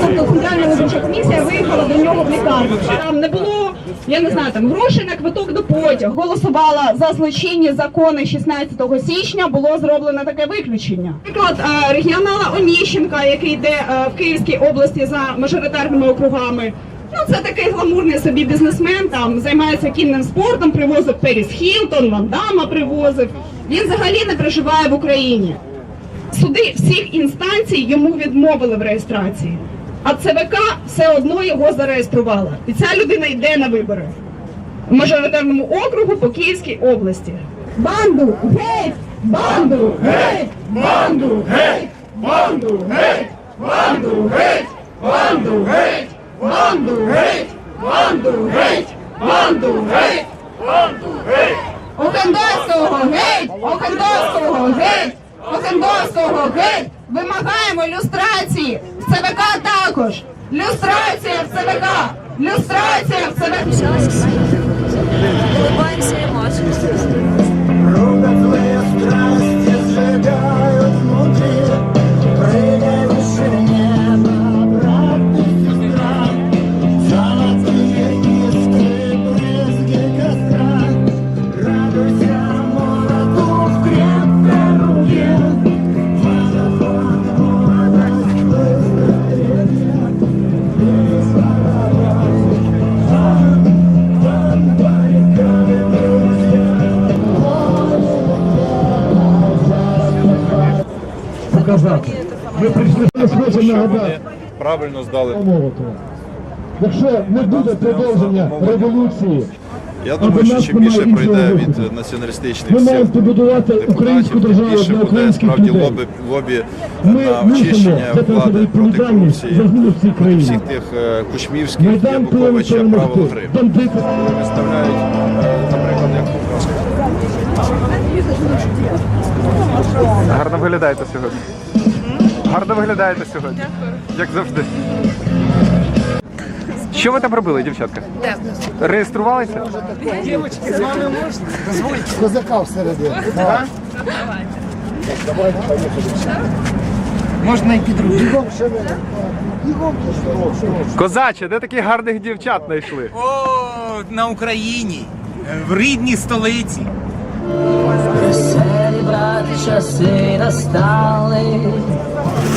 Тобто центральна виборча комісія виїхала до нього в лікарню. Там не було, я не знаю, там грошей на квиток до потягу. Голосувала за злочинні закони 16 січня. Було зроблено таке виключення. Наприклад, е, регіонала Оніщенка, який йде е, в Київській області за мажоритарними округами. Ну, це такий гламурний собі бізнесмен, там займається кінним спортом, привозив Періс Хілтон, Ван Дамма привозив. Він взагалі не проживає в Україні. Суди всіх інстанцій йому відмовили в реєстрації. А ЦВК все одно його зареєструвала. І ця людина йде на вибори в мажоритарному округу по Київській області. Банду геть! Банду геть! Банду геть! Банду геть! Банду геть! Банду геть! Банду геть! Банду геть! Банду геть! Банду геть! Охендовського геть! Охендовського геть! Охендовського геть! Вимагаємо люстрації! В ЦВК також! Люстрація в ЦВК! Люстрація в ЦВК! Улыбаемся. Ми прийшли хочу нагадати. Правильно здали. Якщо не буде продовження революції, я думаю, що чим більше пройде від націоналістичних сил українську державу більше буде справді лобі, лобі на очищення влади проти корупції проти всіх тих е, кучмівських Януковича правил гри. Виставляють, наприклад, як Гарно виглядаєте сьогодні. Гарно виглядаєте сьогодні. Як завжди. Що ви там робили, дівчатка? Реєструвалися? Дівчатки, з вами можна? Козака всередині. Давайте. Давайте, поїхали. Можна і під руку Козаче, де таких гарних дівчат знайшли? О, на Україні, в рідній столиці. Веселі брати часи настали.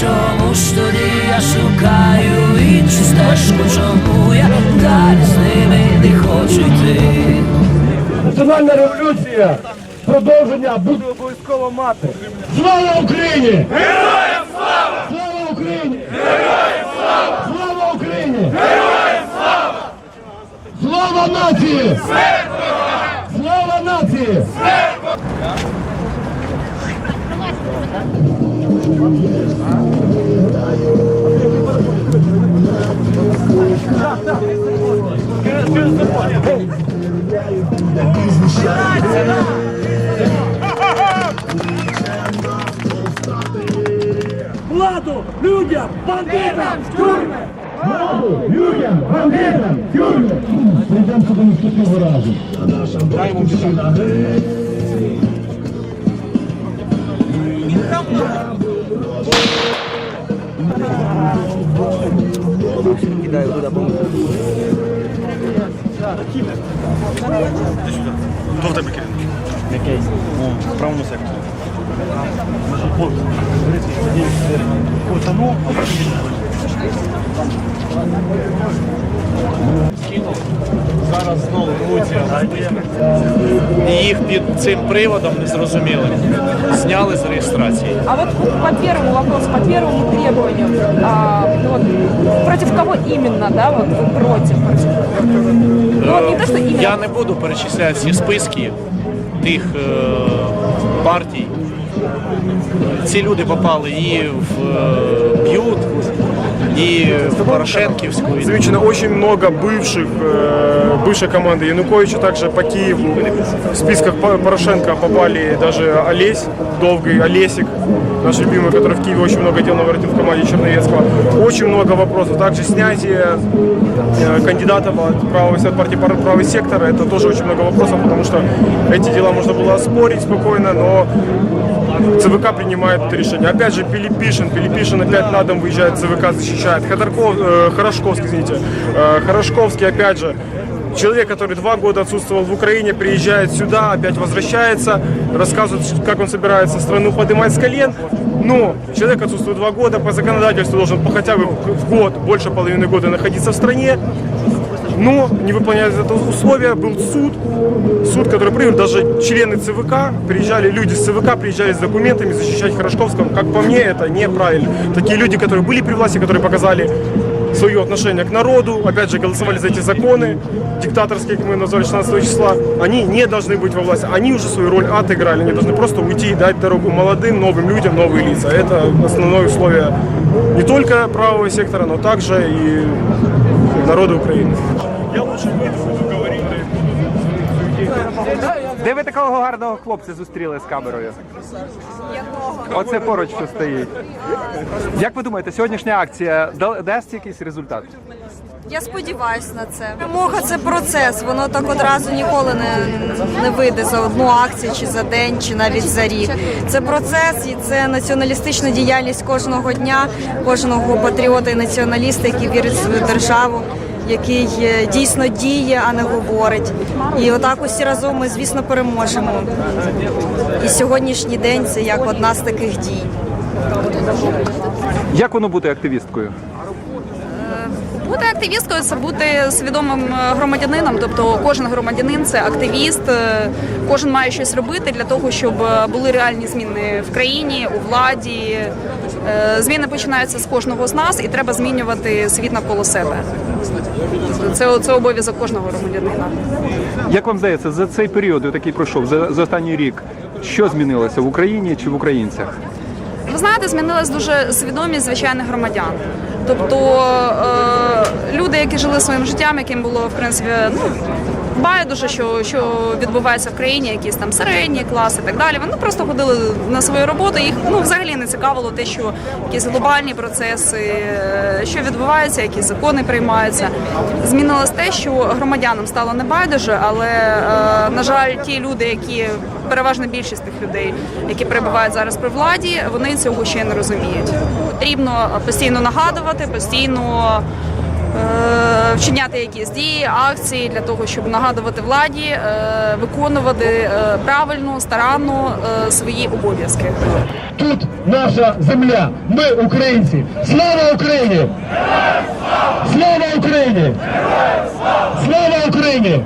Чому ж тоді я шукаю іншу стежку, чому я далі з ними не хочу йти? Національна революція, продовження буде обов'язково мати. Слава Україні! Героям слава! Слава Україні! Героям слава! Слава Україні! Героям слава! Слава нації! Слава нації! Владу, людям, бандитам, тюрми! Владу, людям, бандитам, тюрми! Прийдемо до наступного разу. Хто в тебе керівник? Який? Ну, в правому секторі. Котану, а потім Зараз знову і їх під цим приводом незрозумілим зняли з реєстрації. А вот по первому вопросу, по первому требованию, а, вот, против кого именно, да, вот вы против? против? Ну, вот не то, что именно. Я не буду перечисляти всі списки тих е, партій. Ці люди попали і в е, б'ют, і Порошенківську. і Замечено очень много бывших, э, бывшей команды Януковича, также по Киеву. В списках По- Порошенко попали даже Олесь, Довгий, Олесик, наш любимый, который в Киеве очень много дел наворотил в команде Черновецкого. Очень много вопросов. Также снятие э, кандидатов от правого, от партии пар- правый сектор, это тоже очень много вопросов, потому что эти дела можно было оспорить спокойно, но ЦВК принимает это решение. Опять же, Пилипишин. Пилипишин опять на дом выезжает, ЦВК защищает. Ходорков, э, Хорошковский, извините. Э, Хорошковский, опять же, Человек, который два года отсутствовал в Украине, приезжает сюда, опять возвращается, рассказывает, как он собирается страну поднимать с колен. Но человек отсутствует два года, по законодательству должен по хотя бы в год, больше половины года находиться в стране. Но не выполняя это условие, был суд, суд, который принял, даже члены ЦВК, приезжали люди с ЦВК, приезжали с документами защищать Хорошковского. Как по мне, это неправильно. Такие люди, которые были при власти, которые показали свое отношение к народу, опять же, голосовали за эти законы, диктаторские, как мы назвали 16 числа, они не должны быть во власти. Они уже свою роль отыграли, они должны просто уйти и дать дорогу молодым, новым людям, новые лица. Это основное условие не только правого сектора, но также и народа Украины. Де ви такого гарного хлопця зустріли з камерою? Якого? Оце поруч, що стоїть. Як ви думаєте, сьогоднішня акція да- дасть якийсь результат? Я сподіваюся на це. Перемога це процес. Воно так одразу ніколи не, не вийде за одну акцію, чи за день, чи навіть за рік. Це процес і це націоналістична діяльність кожного дня, кожного патріота і націоналіста, який вірить в свою державу. Який е, дійсно діє, а не говорить, і отак усі разом ми, звісно, переможемо. І сьогоднішній день це як одна з таких дій. Як воно бути активісткою? Бути активісткою це бути свідомим е, громадянином. Тобто кожен громадянин це активіст, е, кожен має щось робити для того, щоб е, були реальні зміни в країні, у владі. Е, Зміни починаються з кожного з нас, і треба змінювати світ навколо себе. Це, це обов'язок кожного громадянина. Як вам здається, за цей період, який пройшов, за, за останній рік, що змінилося в Україні чи в українцях? Ви знаєте, змінилась дуже свідомість звичайних громадян. Тобто е, люди, які жили своїм життям, яким було в принципі ну байдуже, що, що відбувається в країні, якісь там середні класи і так далі. Вони просто ходили на свою роботу. Їх ну взагалі не цікавило те, що якісь глобальні процеси, е, що відбувається, які закони приймаються. Змінилось те, що громадянам стало не байдуже, але е, на жаль, ті люди, які переважна більшість тих людей, які перебувають зараз при владі, вони цього ще не розуміють. Потрібно постійно нагадувати, постійно вчиняти якісь дії, акції для того, щоб нагадувати владі, е, виконувати е, правильно, старанно е, свої обов'язки. Тут наша земля. Ми українці. Слава Україні! Слава Україні! Слава Україні!